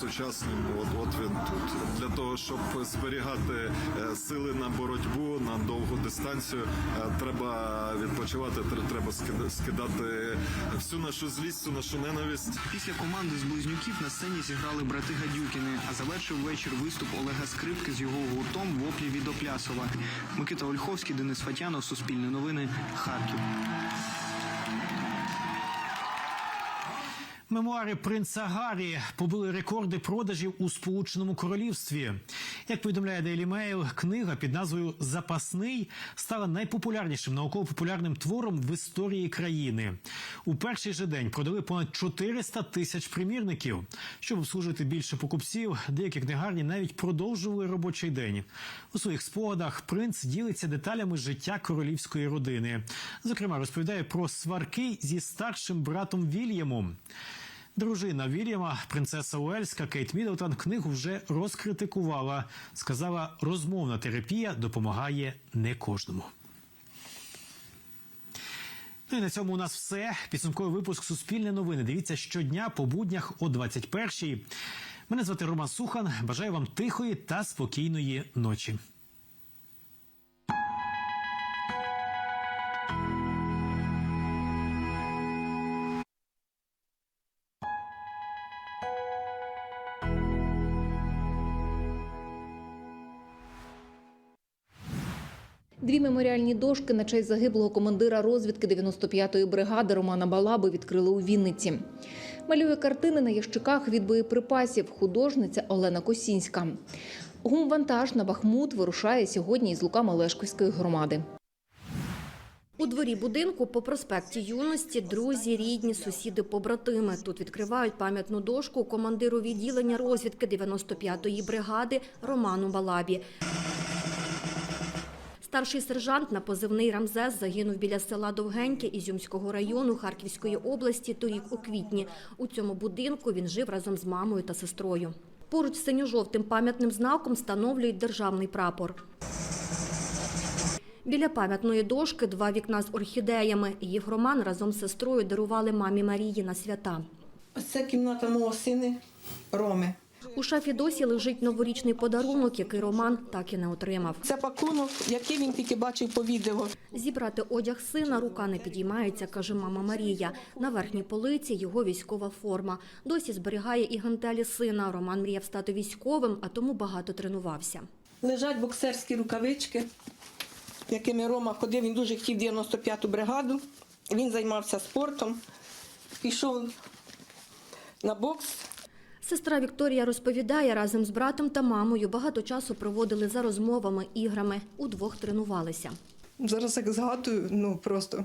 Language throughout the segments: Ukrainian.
сучасним. От, от він тут для того, щоб зберігати е, сили на боротьбу на довгу дистанцію. е, Треба відпочивати, тр- треба скида- скидати всю нашу злість, всю нашу ненависть. Після команди з близнюків на сцені зіграли брати Гадюкіни, а завершив вечір виступ Олега Скрипки з його гуртом воплі від Оплясова. Микита Ольховський, Денис Фатянов, Суспільне новини, Харків. Мемуари принца Гаррі побили рекорди продажів у Сполученому Королівстві. Як повідомляє Daily Mail, книга під назвою Запасний стала найпопулярнішим науково-популярним твором в історії країни. У перший же день продали понад 400 тисяч примірників. Щоб обслужити більше покупців, деякі книгарні навіть продовжували робочий день. У своїх спогадах принц ділиться деталями життя королівської родини. Зокрема, розповідає про сварки зі старшим братом Вільямом. Дружина Вільяма, принцеса Уельська Кейт Міддлтон, книгу вже розкритикувала. Сказала, розмовна терапія допомагає не кожному. Ну і на цьому у нас все. Підсумковий випуск Суспільне новини. Дивіться щодня по буднях о 21-й. Мене звати Роман Сухан. Бажаю вам тихої та спокійної ночі. Меморіальні дошки на честь загиблого командира розвідки 95-ї бригади Романа Балаби відкрили у Вінниці. Малює картини на ящиках від боєприпасів художниця Олена Косінська. Гумвантаж на Бахмут вирушає сьогодні із луками Лешківської громади. У дворі будинку по проспекті Юності друзі, рідні, сусіди, побратими. Тут відкривають пам'ятну дошку командиру відділення розвідки 95-ї бригади Роману Балабі. Старший сержант на позивний Рамзес загинув біля села Довгеньке Ізюмського району Харківської області торік у квітні. У цьому будинку він жив разом з мамою та сестрою. Поруч синьо-жовтим пам'ятним знаком встановлюють державний прапор. Біля пам'ятної дошки два вікна з орхідеями. Їх Роман разом з сестрою дарували мамі Марії на свята. Це кімната мого сина Роми. У шафі досі лежить новорічний подарунок, який Роман так і не отримав. Це пакунок, який він тільки бачив по відео. Зібрати одяг сина рука не підіймається, каже мама Марія. На верхній полиці його військова форма. Досі зберігає і гантелі сина. Роман мріяв стати військовим, а тому багато тренувався. Лежать боксерські рукавички, якими Рома ходив. Він дуже хотів 95-ту бригаду. Він займався спортом, пішов на бокс. Сестра Вікторія розповідає, разом з братом та мамою багато часу проводили за розмовами, іграми. Удвох тренувалися. Зараз як згадую, ну просто.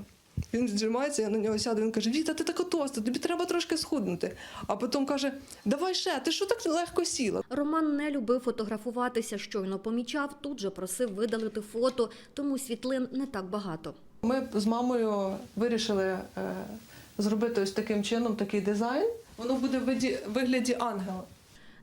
Він віджимається, я на нього сяду, він каже: Віта, ти така тоста, тобі треба трошки схуднути. А потім каже: Давай ще, ти що так легко сіла? Роман не любив фотографуватися, щойно помічав, тут же просив видалити фото, тому світлин не так багато. Ми з мамою вирішили е, зробити ось таким чином такий дизайн. Воно буде в вигляді ангела.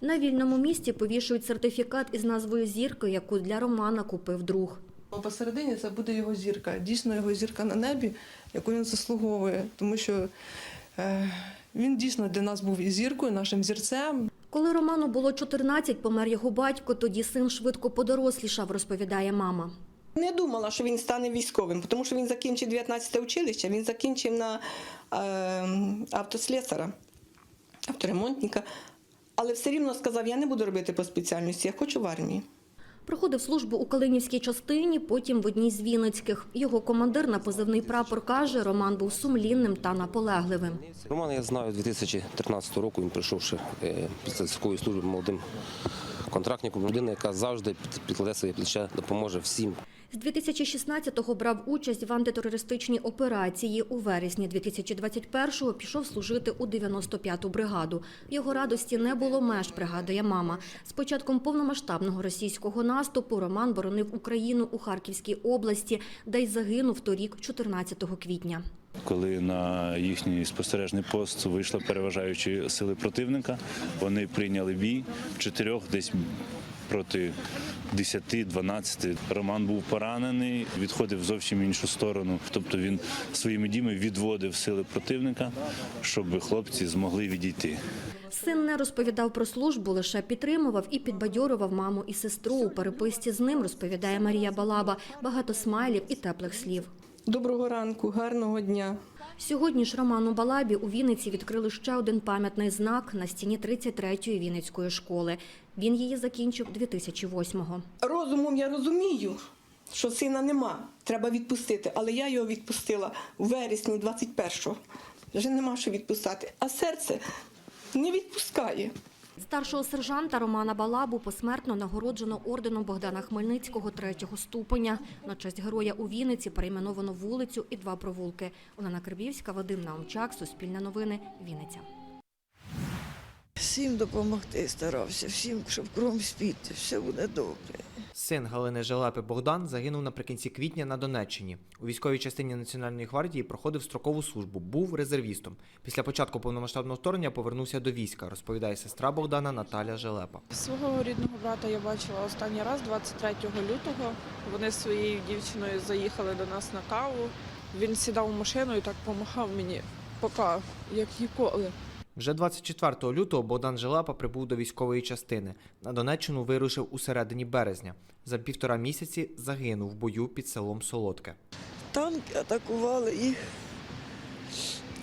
На вільному місці повішують сертифікат із назвою зірки, яку для Романа купив друг. Посередині це буде його зірка, дійсно його зірка на небі, яку він заслуговує, тому що е, він дійсно для нас був і зіркою, нашим зірцем. Коли Роману було 14, помер його батько, тоді син швидко подорослішав, розповідає мама. Не думала, що він стане військовим, тому що він закінчив 19 училище, він закінчив на е, автослесара, авторемонтника. Але все рівно сказав, я не буду робити по спеціальності, я хочу в армії. Проходив службу у Калинівській частині, потім в одній з Вінницьких. Його командир на позивний прапор каже, Роман був сумлінним та наполегливим. Романа я знаю 2013 року. Він прийшовши е, після військової служби молодим контрактником. Людина, яка завжди під- підкладе своє плече, допоможе всім. З 2016-го брав участь в антитерористичній операції. У вересні 2021-го пішов служити у 95-ту бригаду. Його радості не було меж, пригадує мама. З початком повномасштабного російського наступу Роман боронив Україну у Харківській області, де й загинув торік, 14 квітня. Коли на їхній спостережний пост вийшли переважаючі сили противника, вони прийняли бій в чотирьох десь проти 10-12. Роман був поранений, відходив зовсім іншу сторону. Тобто він своїми діями відводив сили противника, щоб хлопці змогли відійти. Син не розповідав про службу, лише підтримував і підбадьорував маму і сестру. У переписці з ним розповідає Марія Балаба. Багато смайлів і теплих слів. Доброго ранку, гарного дня. Сьогодні ж Роману Балабі у Вінниці відкрили ще один пам'ятний знак на стіні 33-ї Вінницької школи. Він її закінчив 2008-го. Розумом я розумію, що сина нема, треба відпустити, але я його відпустила у вересні 21-го. Вже нема що відпускати. А серце не відпускає. Старшого сержанта Романа Балабу посмертно нагороджено орденом Богдана Хмельницького третього ступеня. На честь героя у Вінниці перейменовано вулицю і два провулки. Олена Кирбівська, Вадим Наумчак, Суспільне новини, Вінниця. Всім допомогти старався, всім, щоб кром спіти, все буде добре. Син Галини Желепи Богдан загинув наприкінці квітня на Донеччині. У військовій частині Національної гвардії проходив строкову службу, був резервістом. Після початку повномасштабного вторгнення повернувся до війська, розповідає сестра Богдана Наталя Желепа. Свого рідного брата я бачила останній раз 23 лютого. Вони з своєю дівчиною заїхали до нас на каву. Він сідав у машину і так помахав мені, поки як ніколи. Вже 24 лютого Богдан Желепа прибув до військової частини. На Донеччину вирушив у середині березня. За півтора місяці загинув в бою під селом Солодке. Танки атакували їх.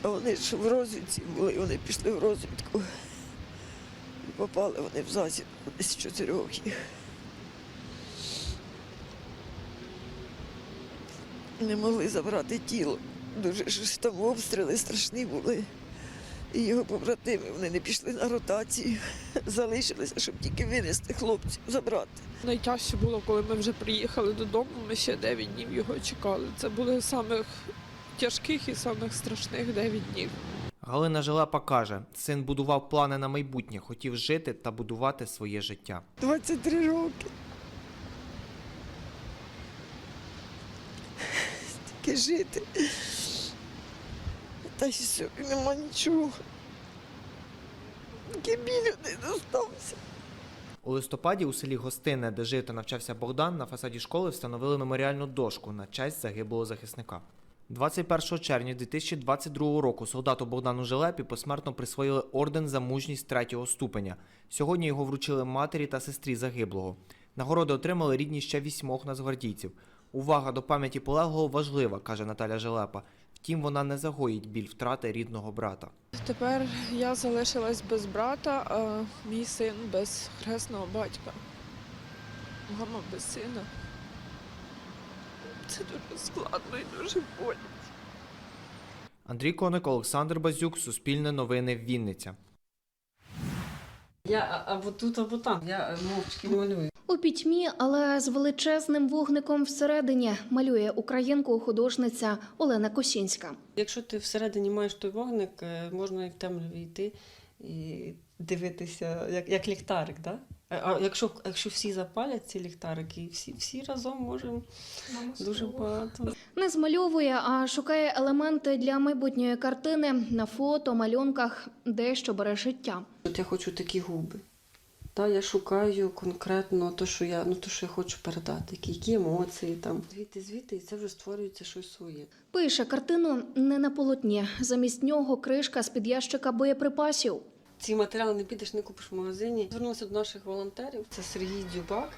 Вони ж в розвідці були, вони пішли в розвідку. І попали вони в засіб десь чотирьох їх. Не могли забрати тіло. Дуже ж там обстріли страшні були. І його побратими вони не пішли на ротацію, залишилися, щоб тільки винести хлопців, забрати. Найтяжче було, коли ми вже приїхали додому. Ми ще 9 днів його чекали. Це були самих тяжких і самих страшних 9 днів. Галина Желепа каже, син будував плани на майбутнє, хотів жити та будувати своє життя. 23 роки. Тільки жити. Та й все, і нема нічого. Біль один достався. У листопаді у селі Гостине, де жив та навчався Богдан, на фасаді школи встановили меморіальну дошку на честь загиблого захисника. 21 червня 2022 року солдату Богдану Желепі посмертно присвоїли орден за мужність третього ступеня. Сьогодні його вручили матері та сестрі загиблого. Нагороди отримали рідні ще вісьмох нацгвардійців. Увага до пам'яті полеглого важлива, каже Наталя Желепа. Втім, вона не загоїть біль втрати рідного брата. Тепер я залишилась без брата, а мій син без хресного батька. Мама без сина. Це дуже складно і дуже боляче. Андрій Коник, Олександр Базюк, Суспільне новини, Вінниця. Я або тут, або там. Я мовчки малюю. У пітьмі, але з величезним вогником всередині малює українку художниця Олена Косінська. Якщо ти всередині маєш той вогник, е, можна і в темряві йти і дивитися, як, як ліхтарик, да? А- А якщо, якщо всі запалять ці ліхтарики, і всі, всі разом можемо дуже багато. Не змальовує, а шукає елементи для майбутньої картини на фото, малюнках, дещо бере життя. От я хочу такі губи. Та, я шукаю конкретно те, що я, ну, що я хочу передати, які, які емоції там. Звідти, звідти, і це вже створюється щось своє. Пише картину не на полотні. Замість нього кришка з під ящика боєприпасів. Ці матеріали не підеш, не купиш в магазині. Звернулася до наших волонтерів. Це Сергій Дюбак,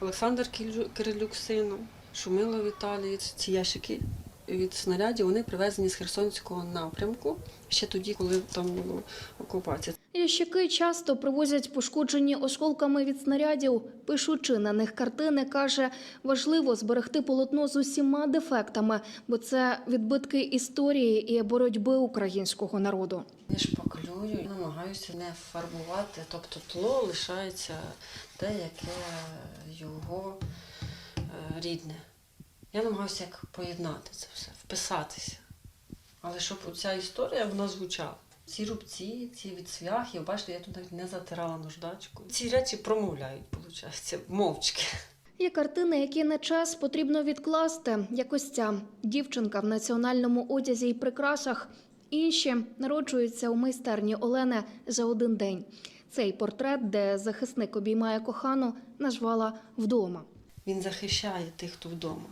Олександр Кирилюк з сином, Шумило Віталій. Ці ящики від снарядів вони привезені з Херсонського напрямку ще тоді, коли там була окупація. Ящики часто привозять пошкоджені осколками від снарядів. Пишучи на них картини, каже, важливо зберегти полотно з усіма дефектами, бо це відбитки історії і боротьби українського народу. Я шпаклюю намагаюся не фарбувати, тобто тло лишається те, яке його е, рідне. Я намагаюся як поєднати це все, вписатися. Але щоб ця історія вона звучала. Ці рубці, ці від цвяхів, бачите, я тут навіть не затирала наждачку. Ці речі промовляють, виходить, мовчки. Є картини, які на час потрібно відкласти, як ось ця дівчинка в національному одязі і прикрасах. Інші народжуються у майстерні Олени за один день. Цей портрет, де захисник обіймає кохану, назвала вдома. Він захищає тих, хто вдома.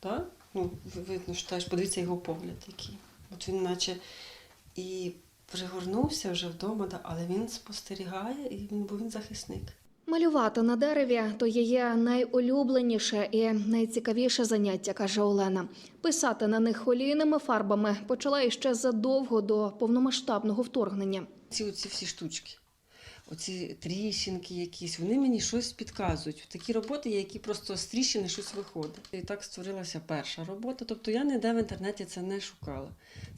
Так? Ну, видно, що теж подивіться його погляд який. От він наче і пригорнувся вже вдома, да, але він спостерігає, і він, бо він захисник. Малювати на дереві то її найулюбленіше і найцікавіше заняття, каже Олена. Писати на них олійними фарбами почала іще задовго до повномасштабного вторгнення. Ці оці всі штучки, оці тріщинки якісь, вони мені щось підказують. Такі роботи, які просто з тріщини щось виходить. І так створилася перша робота. Тобто я ніде в інтернеті це не шукала.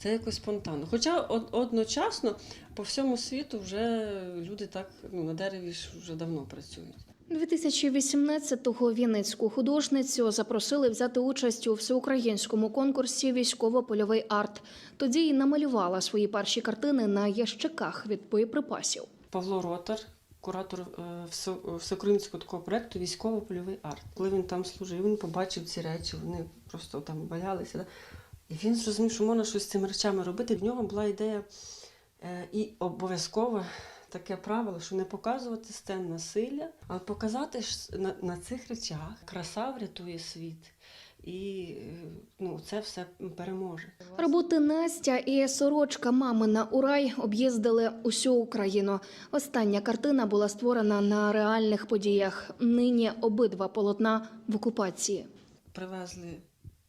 Це якось спонтанно. Хоча од- одночасно по всьому світу вже люди так ну, на дереві ж вже давно працюють. 2018-го вінницьку художницю запросили взяти участь у всеукраїнському конкурсі Військово-польовий арт. Тоді й намалювала свої перші картини на ящиках від боєприпасів. Павло Ротар, куратор е, всеукраїнського такого проєкту Військово-польовий арт. Коли він там служив, він побачив ці речі, вони просто там валялися. Да? І він зрозумів, що можна щось з цими речами робити. В нього була ідея е, і обов'язково таке правило, що не показувати сцен насилля, а показати на, на цих речах краса врятує світ. І ну, це все переможе. Роботи Настя і сорочка мамина Урай об'їздили усю Україну. Остання картина була створена на реальних подіях. Нині обидва полотна в окупації. привезли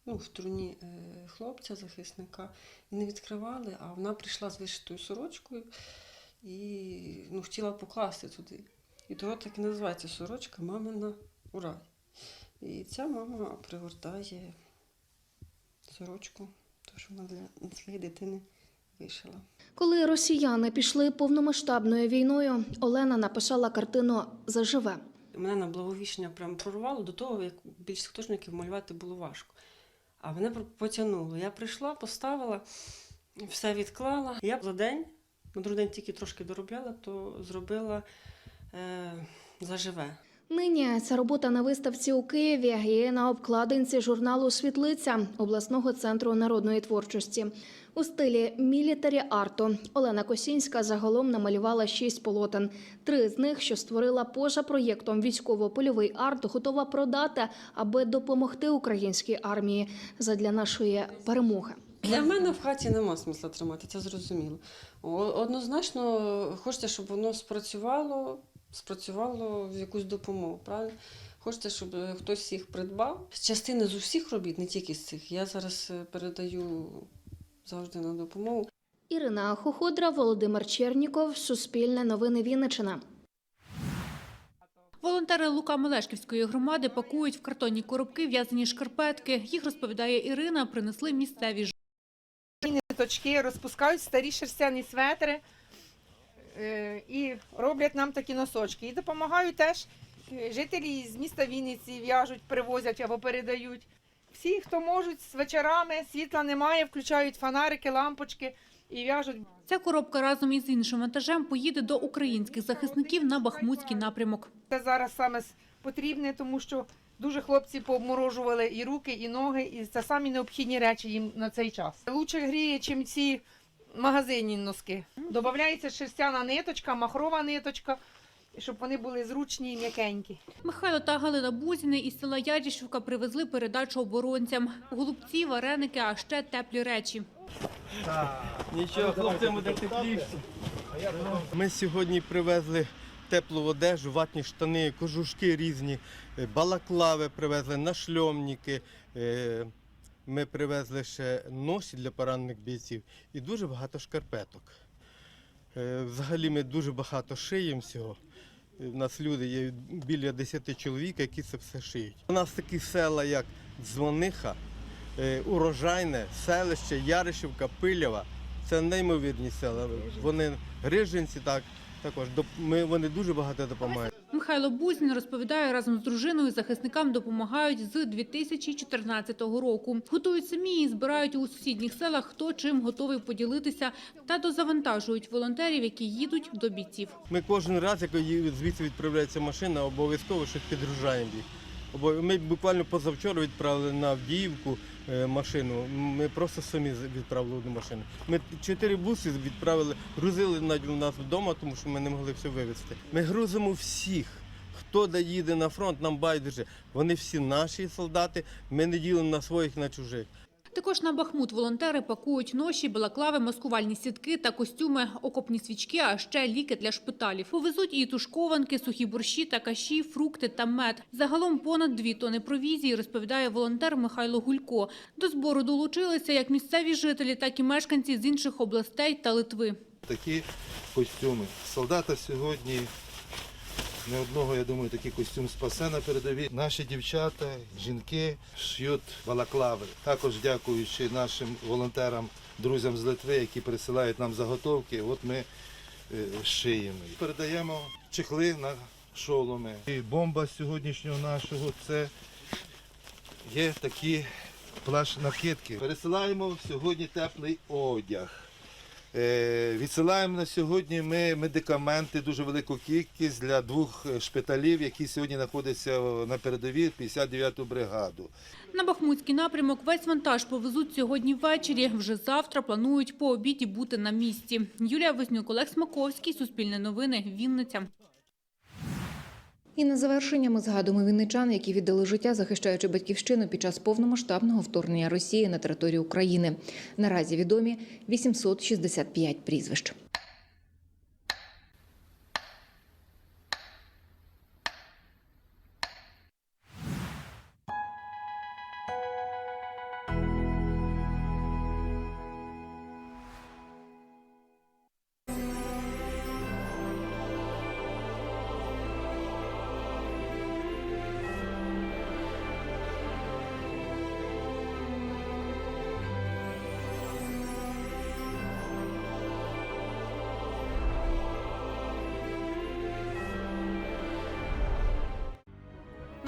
ну, в труні е, хлопця, захисника, і не відкривали, а вона прийшла з вишитою сорочкою і ну, хотіла покласти туди. І того так і називається сорочка мамина урай. І ця мама пригортає сорочку, тому що вона для, своєї дитини вишила. Коли росіяни пішли повномасштабною війною, Олена написала картину Заживе. Мене на благовіщення прям прорвало до того, як більш художників малювати було важко. А мене потягнуло. Я прийшла, поставила, все відклала. Я за день, на другий день тільки трошки доробляла, то зробила е, заживе. Нині ця робота на виставці у Києві і на обкладинці журналу Світлиця обласного центру народної творчості. У стилі мілітарі арту Олена Косінська загалом намалювала шість полотен. Три з них, що створила поза проєктом військово-польовий арт, готова продати, аби допомогти українській армії задля нашої перемоги. Для мене в хаті нема смисла тримати, це зрозуміло. Однозначно, хочеться, щоб воно спрацювало, спрацювало в якусь допомогу, правильно? Хочеться, щоб е, хтось їх придбав. Частини з усіх робіт, не тільки з цих. Я зараз е, передаю завжди на допомогу. Ірина Хоходра, Володимир Черніков, Суспільне новини Вінниччина. Волонтери Лука Мелешківської громади пакують в картонні коробки в'язані шкарпетки. Їх розповідає Ірина, принесли місцеві ниточки, розпускають старі шерстяні светри і роблять нам такі носочки. І допомагають теж е, жителі з міста Вінниці в'яжуть, привозять або передають. Всі, хто можуть, з вечорами світла немає, включають фонарики, лампочки і в'яжуть. Ця коробка разом із іншим вантажем поїде до українських захисників на Бахмутський напрямок. Це зараз саме потрібне, тому що дуже хлопці пообморожували і руки, і ноги, і це самі необхідні речі їм на цей час. Лучше гріє, чим ці магазинні носки. Додається шерстяна ниточка, махрова ниточка, щоб вони були зручні і м'якенькі. Михайло та Галина Бузіни із села Ядішівка привезли передачу оборонцям. Голубці, вареники, а ще теплі речі. Нічого, хлопцям буде тепліше. Ми сьогодні привезли теплу одежу, ватні штани, кожушки різні, е, балаклави привезли, нашльомники. Е, Ми привезли ще ноші для поранених бійців і дуже багато шкарпеток. Е, Взагалі ми дуже багато шиємо всього. Е, У нас люди є біля 10 чоловік, які це все шиють. У нас такі села, як Дзвониха, е, Урожайне, селище, Яришівка, Пилява. Це неймовірні села. Вони грижинці так, також. Ми, вони дуже багато допомагають. Михайло Бузін розповідає, разом з дружиною захисникам допомагають з 2014 року. Готують самі і збирають у сусідніх селах, хто чим готовий поділитися, та дозавантажують волонтерів, які їдуть до бійців. Ми кожен раз, як звідси відправляється машина, обов'язково щось підгружаємо їх. Ми буквально позавчора відправили на Авдіївку е, машину. Ми просто самі відправили одну машину. Ми чотири буси відправили, грузили навіть у нас вдома, тому що ми не могли все вивезти. Ми грузимо всіх. Хто де їде на фронт, нам байдуже. Вони всі наші солдати. Ми не ділимо на своїх, на чужих. Також на Бахмут волонтери пакують ноші, балаклави, маскувальні сітки та костюми, окопні свічки, а ще ліки для шпиталів. Повезуть і тушкованки, сухі борщі та каші, фрукти та мед. Загалом понад дві тони провізії, розповідає волонтер Михайло Гулько. До збору долучилися як місцеві жителі, так і мешканці з інших областей та Литви. Такі костюми. Солдата сьогодні не одного, я думаю, такий костюм спасе на передовій. Наші дівчата, жінки шьють балаклави. Також дякуючи нашим волонтерам, друзям з Литви, які присилають нам заготовки, от ми е, шиємо. Передаємо чехли на шоломи. І бомба сьогоднішнього нашого це є такі плащ-накидки. Пересилаємо сьогодні теплий одяг. Е, Відсилаємо на сьогодні ми медикаменти, дуже велику кількість для двох шпиталів, які сьогодні знаходяться на передовій 59-ту бригаду. На Бахмутський напрямок весь вантаж повезуть сьогодні ввечері. Вже завтра планують по обіді бути на місці. Юлія Вознюк, Олег Смаковський, Суспільне новини, Вінниця. І на завершення ми згадуємо вінничан, які віддали життя, захищаючи батьківщину під час повномасштабного вторгнення Росії на територію України. Наразі відомі 865 прізвищ.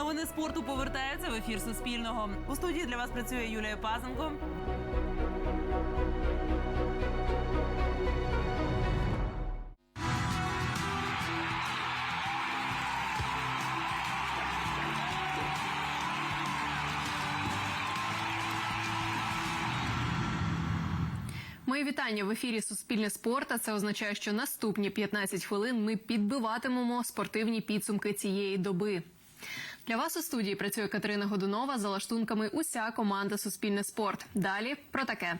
Новини спорту повертаються в ефір Суспільного. У студії для вас працює Юлія Пазенко. Мої вітання в ефірі Суспільне спорт. Це означає, що наступні 15 хвилин ми підбиватимемо спортивні підсумки цієї доби. Для вас у студії працює Катерина Годунова за лаштунками. Уся команда Суспільне спорт. Далі про таке.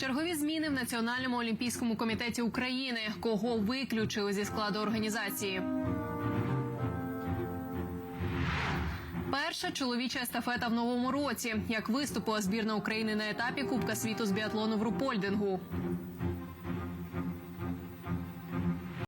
Чергові зміни в Національному олімпійському комітеті України. Кого виключили зі складу організації? Перша чоловіча естафета в новому році. Як виступила збірна України на етапі Кубка світу з біатлону в Рупольдингу.